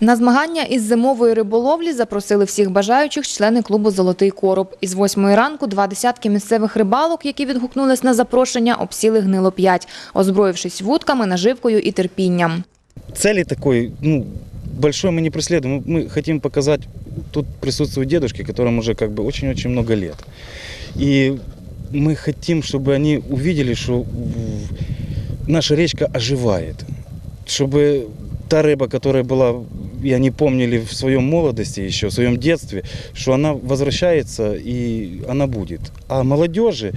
На змагання із зимової риболовлі запросили всіх бажаючих члени клубу Золотий короб. Із восьмої ранку два десятки місцевих рибалок, які відгукнулись на запрошення, обсіли гнило п'ять, озброївшись вудками, наживкою і терпінням. Цели такой, ну, большой мы не преследуем. Мы мы хотим показать, тут присутствуют дедушки, которым уже как бы очень-очень много лет. И мы хотим, чтобы они увидели, что в- наша речка оживает. Чтобы Та рыба, которая была, и они помнили в своем молодости еще, в своем детстве, что она возвращается и она будет. А молодежи,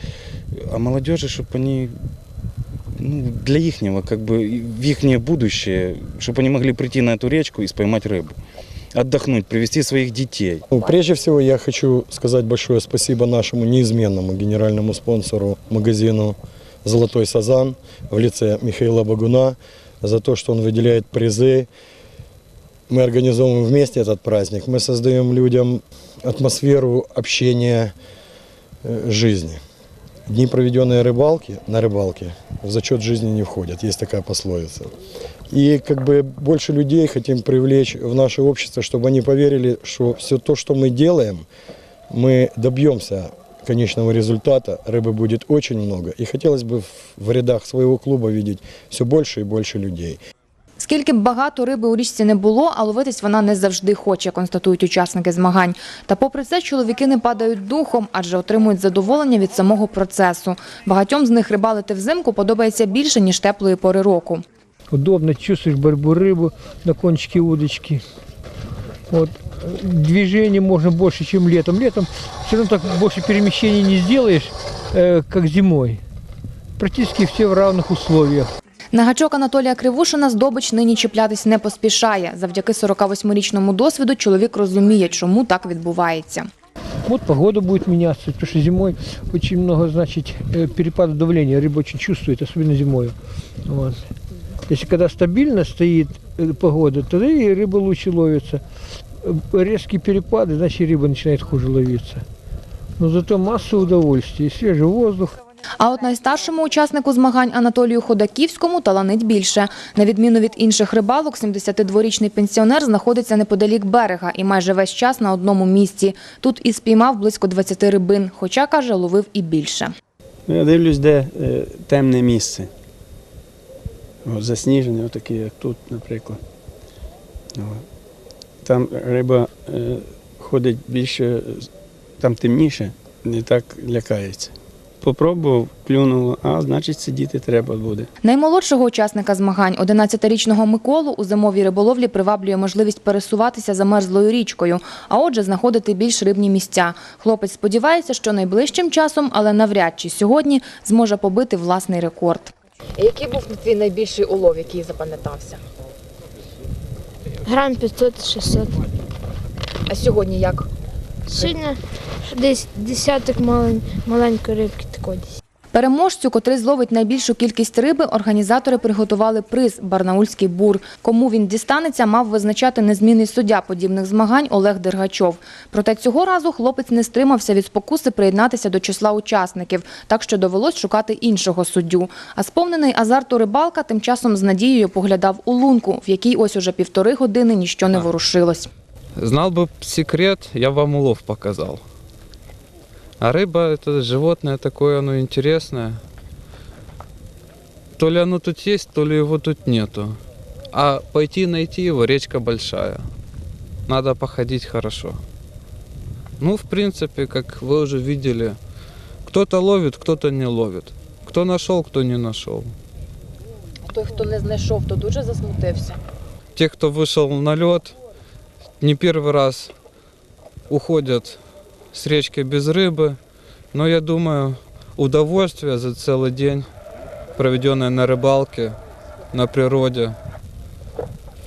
а молодежи, чтобы они ну, для ихнего, как бы, в их будущее, чтобы они могли прийти на эту речку и поймать рыбу. Отдохнуть, привести своих детей. Прежде всего я хочу сказать большое спасибо нашему неизменному генеральному спонсору магазину «Золотой Сазан» в лице Михаила Багуна за то, что он выделяет призы. Мы организовываем вместе этот праздник. Мы создаем людям атмосферу общения, э, жизни. Дни, проведенные рыбалки, на рыбалке, в зачет жизни не входят. Есть такая пословица. И как бы больше людей хотим привлечь в наше общество, чтобы они поверили, что все то, что мы делаем, мы добьемся конечного результата. Рыбы будет очень много. И хотелось бы в- в рядах своего клуба видеть все больше и больше людей. Скільки б багато риби у річці не було, а ловитись вона не завжди хоче, констатують учасники змагань. Та попри це чоловіки не падають духом, адже отримують задоволення від самого процесу. Багатьом з них рибалити взимку подобається більше, ніж теплої пори року. удобно, чувствуешь борьбу рыбу на кончике удочки. Вот. Движение можно больше, чем летом. Летом все равно так больше перемещений не сделаешь, э, как зимой. Практически все в равных условиях. На гачок Анатолія Кривушина здобич нині чіплятись не поспішає. Завдяки 48-річному досвіду чоловік розуміє, чому так відбувається. Вот погода будет меняться, потому что зимой очень много, значит, э, перепада давления. Рыба очень чувствует, особенно зимой. Вот. Если когда стабильно стоит э, погода, тогда и рыба лучше ловится. Э, Резкие перепады, значит, и рыба начинает хуже ловиться. Но зато масса удовольствия, и свежий воздух. А от найстаршому учаснику змагань Анатолію Ходаківському таланить більше. На відміну від інших рибалок, 72-річний пенсіонер знаходиться неподалік берега і майже весь час на одному місці. Тут і спіймав близько 20 рибин, хоча, каже, ловив і більше. Ну, Я дивлюсь, де е, темне місце. От, засніжене, отаке, як тут, наприклад. Там риба е, ходить більше, там темніше, не так лякається. Попробував, клюнуло, а значить сидіти треба буде. Наймолодшого учасника змагань, 11-річного Миколу, у зимовій риболовлі приваблює можливість пересуватися замерзлою річкою, а отже, знаходити більш рибні місця. Хлопець сподівається, що найближчим часом, але навряд чи сьогодні, зможе побити власний рекорд. Який був твій найбільший улов, який запам'ятався? Грам 500-600. А сьогодні як? Сьогодні десь десяток малень, маленької рибки такої десь. Переможцю, котрий зловить найбільшу кількість риби, організатори приготували приз «Барнаульський бур». Кому він дістанеться, мав визначати незмінний суддя подібних змагань Олег Дергачов. Проте цього разу хлопець не стримався від спокуси приєднатися до числа учасників, так що довелось шукати іншого суддю. А сповнений азарту рибалка тим часом з надією поглядав у лунку, в якій ось уже півтори години ніщо не ворушилось. Знал бы секрет, я бы вам улов показал. А рыба это животное такое, оно интересное. То ли оно тут есть, то ли его тут нету. А пойти найти его, речка большая. Надо походить хорошо. Ну, в принципе, как вы уже видели, кто-то ловит, кто-то не ловит. Кто нашел, кто не нашел. Той, хто не знайшов, то дуже засмутився. Те, кто вышел на лед, не первый раз уходят с речки без рыбы. Но я думаю, удовольствие за целый день, проведенное на рыбалке, на природе,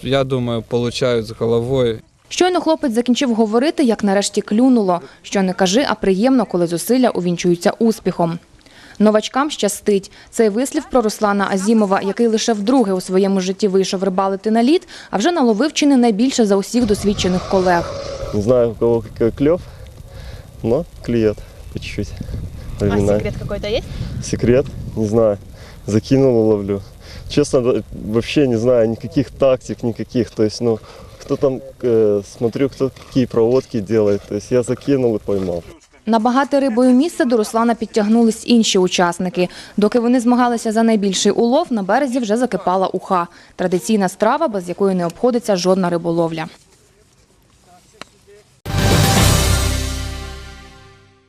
я думаю, получают с головой. Щойно хлопець закінчив говорити, як нарешті клюнуло. Що не кажи, а приємно, коли зусилля увінчуються успіхом. Новачкам щастить. Цей вислів про Руслана Азімова, який лише вдруге у своєму житті вийшов рибалити на лід, а вже наловив чи не найбільше за усіх досвідчених колег. Не знаю, у кого какой клев, но клюет по чуть-чуть. А секрет какой-то є? Секрет? Не знаю. Закинул и ловлю. честно, вообще не знаю никаких тактик, никаких. То есть, ну, кто там, э, смотрю, кто какие проводки делает. То есть я закинул и поймал. Набагати рибою місце до Руслана підтягнулись інші учасники. Доки вони змагалися за найбільший улов, на березі вже закипала уха – традиційна страва, без якої не обходиться жодна риболовля.